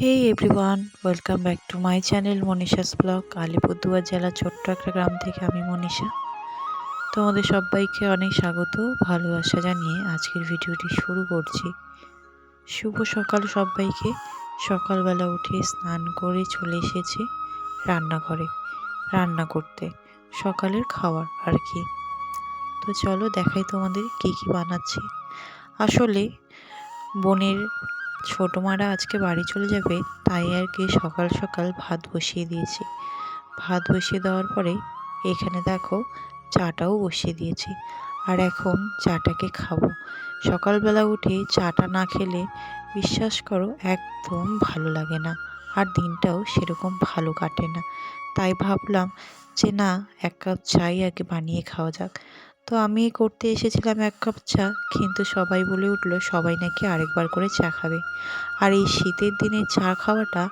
Hey everyone welcome back to my channel Manisha's blog Alipurduar জেলার ছোট্ট একটা গ্রাম থেকে আমি মনীষা। তোমাদের সবাইকে অনেক স্বাগত, ভালোবাসা জানিয়ে আজকের ভিডিওটি শুরু করছি। শুভ সকাল সবাইকে। সকালবেলা উঠে স্নান করে চলে এসেছি রান্নাঘরে, রান্না করতে, সকালের খাবার আর কি। তো চলো দেখাই তোমাদের কী কী বানাচ্ছি। আসলে বোনের ছোটো মারা আজকে বাড়ি চলে যাবে, তাই আর কি সকাল সকাল ভাত বসিয়ে দিয়েছি। ভাত বসিয়ে দেওয়ার পরে এখানে দেখো চাটাও বসিয়ে দিয়েছি, আর এখন চাটাকে খাব। সকালবেলা উঠে চাটা না খেলে বিশ্বাস করো একদম ভালো লাগে না, আর দিনটাও সেরকম ভালো কাটে না। তাই ভাবলাম যে না, এক কাপ চাই আগে বানিয়ে খাওয়া যাক। তো আমি করতে এসেছিলাম এক কাপ চা কিন্তু সবাই বলে উঠল সবাই নাকি আরেকবার করে চা খাবে। আর এই শীতের দিনে চা খাওয়াটা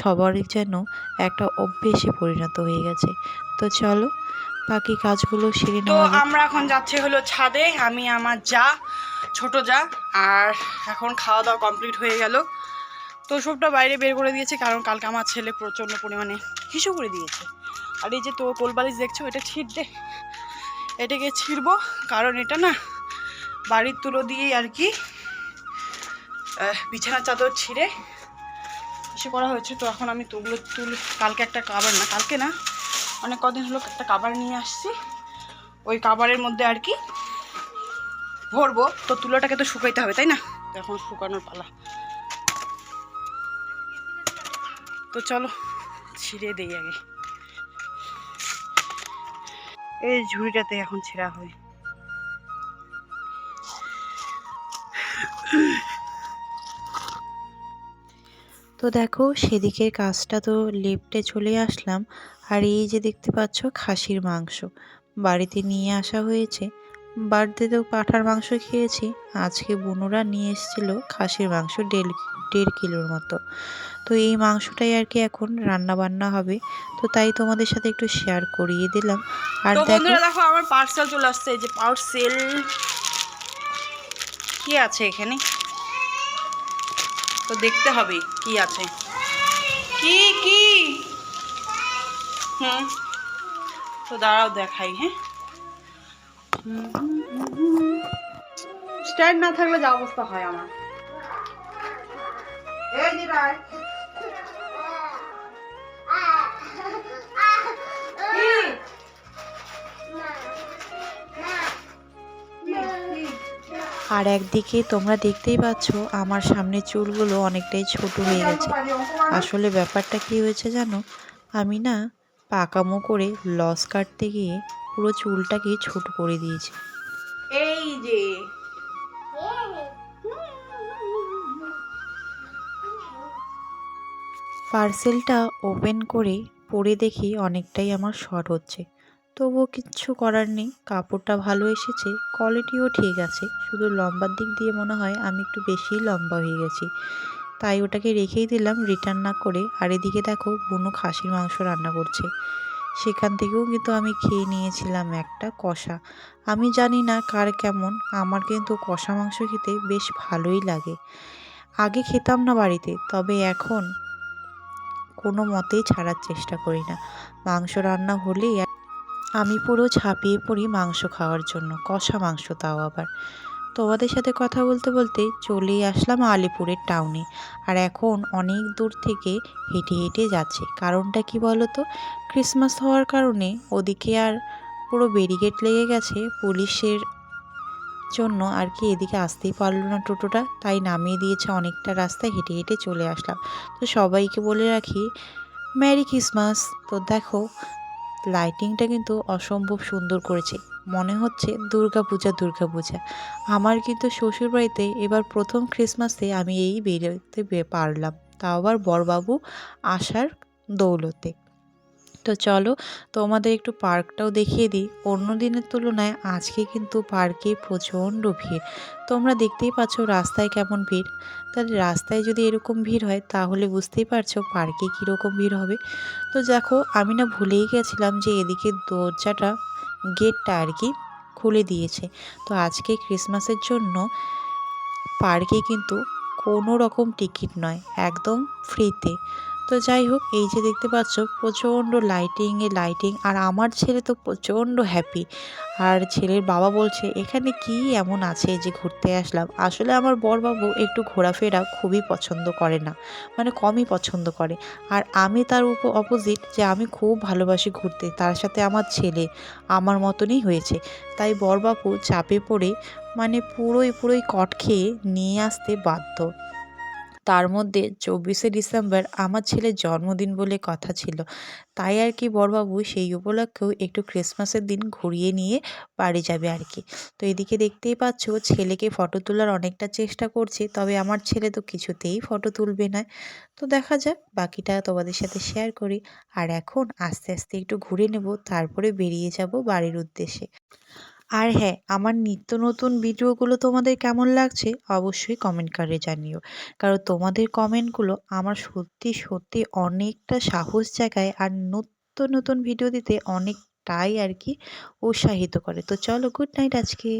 সবারই যেন একটা অভ্যেসে পরিণত হয়ে গেছে। তো চলো বাকি কাজগুলো সেরে তো আমরা এখন যাচ্ছি হলো ছাদে আমি আমার যা ছোট যা আর এখন খাওয়া দাওয়া কমপ্লিট হয়ে গেল। তো সবটা বাইরে বের করে দিয়েছে কারণ কালকে আমার ছেলে প্রচণ্ড পরিমাণে হিসু করে দিয়েছে। আর এই যে তো কোলবালিশ দেখছ এটা ছিট দে এটাকে ছিঁড়বো কারণ এটা না বাড়ির তুলো দিয়েই আর কি আহ, বিছানার চাদর ছিঁড়ে হিসু করা হয়েছে। তো এখন আমি তুলো তুল কালকে একটা কাবার না কালকে না অনেক কদিন হলো একটা কাবার নিয়ে আসছি। ওই কাবারের মধ্যে আর কি ভরবো তো তুলোটাকে তো শুকাইতে হবে তাই না? এখন শুকানোর পালা। তো চলো ছিঁড়ে দিই আগে। এই ঝুড়িটাতে এখন ছেঁড়া হয়। তো দেখো, সেদিকের কাজটা তো লেপটে চলে আসলাম। আর এই যে দেখতে পাচ্ছ, খাসির মাংস। বাড়িতে নিয়ে আসা হয়েছে। বাড়িতেও পাঠার মাংস খেয়েছি। আজকে বুনুরা নিয়ে এসেছিল খাসির মাংস দেড় দেড় কিলোর মতো। তো এই মাংসটাই আর কি এখন রান্না বান্না হবে। তো তাই তোমাদের সাথে একটু শেয়ার করিয়ে দিলাম। আর বন্ধুরা দেখো আমার পার্সেল চলে আসছে। এই যে পার্সেল কি আছে এখানে? তো দেখতে হবে কি আছে। কি কি? হুম। তো দাঁড়াও দেখাই হ্যাঁ? স্ট্যান্ড না থাকলে যা অবস্থা হয় আমার। এই? আর একদিকে তোমরা দেখতেই পাচ্ছ আমার সামনে চুলগুলো অনেকটাই ছোট হয়ে গেছে। আসলে ব্যাপারটা কি হয়েছে জানো? আমি না পাকামো করে লস কাটতে গিয়ে পুরো চুলটাকে ছোট করে দিয়েছে। এই যে। পার্সেলটা ওপেন করে পরে দেখি অনেকটাই আমার শর্ট হচ্ছে। তবুও কিচ্ছু করার নেই কাপড়টা ভালো এসেছে কোয়ালিটিও ঠিক আছে শুধু লম্বার দিক দিয়ে মনে হয় আমি একটু বেশিই লম্বা হয়ে গেছি। তাই ওটাকে রেখেই দিলাম রিটার্ন না করে। আর এদিকে দেখো বুনো খাসির মাংস রান্না করছে। সেখান থেকেও কিন্তু আমি খেয়ে নিয়েছিলাম একটা কষা। আমি জানি না কার কেমন, আমার কিন্তু কষা মাংস খেতে বেশ ভালোই লাগে। আগে খেতাম না বাড়িতে, তবে এখন কোনো মতেই ছাড়ার চেষ্টা করি না। মাংস রান্না হলেই আমি পুরো ঝাঁপিয়ে পড়ি মাংস খাওয়ার জন্য, কষা মাংস তাও আবার। তোমাদের সাথে কথা বলতে বলতে চলেই আসলাম আলিপুরের টাউনে আর এখন অনেক দূর থেকে হেঁটে হেঁটে যাচ্ছে। কারণটা কি বলো তো ক্রিসমাস হওয়ার কারণে ওদিকে আর পুরো ব্যারিকেড লেগে গেছে পুলিশের জন্য। আর কি এদিকে আসতেই পারল না টোটোটা, তাই নামিয়ে দিয়েছে অনেকটা রাস্তায়, হেঁটে হেঁটে চলে আসলাম। তো সবাইকে বলে রাখি ম্যারি ক্রিসমাস। তো দেখো, লাইটিংটা কিন্তু অসম্ভব সুন্দর করেছে। মনে হচ্ছে দুর্গা পূজা দুর্গা পূজা। আমার কিন্তু শ্বশুরবাড়িতে এবার প্রথম ক্রিসমাসে আমি এই বেরোতে পারলাম। তাও আবার বরবাবু আসার দৌলতে। তো চলো তোমাদের একটু পার্কটাও দেখিয়ে দিই। অন্য দিনের তুলনায় আজকে কিন্তু পার্কে প্রচণ্ড ভিড়। তোমরা দেখতেই পাচ্ছ রাস্তায় কেমন ভিড়। তাহলে রাস্তায় যদি এরকম ভিড় হয় তাহলে বুঝতেই পারছ পার্কে কীরকম ভিড় হবে। তো দেখো আমি না ভুলেই গেছিলাম যে এদিকে দরজাটা, গেটটা আর কি খুলে দিয়েছে। তো আজকে ক্রিসমাসের জন্য পার্কে কিন্তু কোনো রকম টিকিট নয়, একদম ফ্রিতে। তো যাই হোক, এই যে দেখতে পাচ্ছ, প্রচণ্ড লাইটিংয়ে লাইটিং আর আমার ছেলে তো প্রচণ্ড হ্যাপি আর ছেলের বাবা বলছে, এখানে কি এমন আছে যে ঘুরতে আসলাম? আসলে আমার বরবাবু একটু ঘোরাফেরা খুবই পছন্দ করে না মানে কমই পছন্দ করে। আর আমি তার উপ অপোজিট যে আমি খুব ভালোবাসি ঘুরতে, তার সাথে আমার ছেলে আমার মতনই হয়েছে। তাই বরবাবু চাপে পড়ে মানে পুরোই পুরোই কট খেয়ে নিয়ে আসতে বাধ্য। তার মধ্যে চব্বিশে ডিসেম্বর আমার ছেলের জন্মদিন বলে কথা ছিল। তাই আর কি বড়বাবু সেই উপলক্ষেও একটু ক্রিসমাসের দিন ঘুরিয়ে নিয়ে বাড়ি যাবে আর কি। তো এদিকে দেখতেই পাচ্ছ, ছেলেকে ফটো তোলার অনেকটা চেষ্টা করছে, তবে আমার ছেলে তো কিছুতেই ফটো তুলবে না। তো দেখা যাক, বাকিটা তোমাদের সাথে শেয়ার করি। আর এখন আস্তে আস্তে একটু ঘুরে নেব, তারপরে বেরিয়ে যাব বাড়ির উদ্দেশ্যে। আর হ্যাঁ আমার নিত্য নতুন ভিডিওগুলো তোমাদের কেমন লাগছে অবশ্যই কমেন্ট করে জানিও। কারণ তোমাদের কমেন্টগুলো আমার সত্যি সত্যি অনেকটা সাহস জায়গায় আর নিত্য নতুন ভিডিও দিতে অনেকটাই আর কি উৎসাহিত করে। তো চলো গুড নাইট আজকে।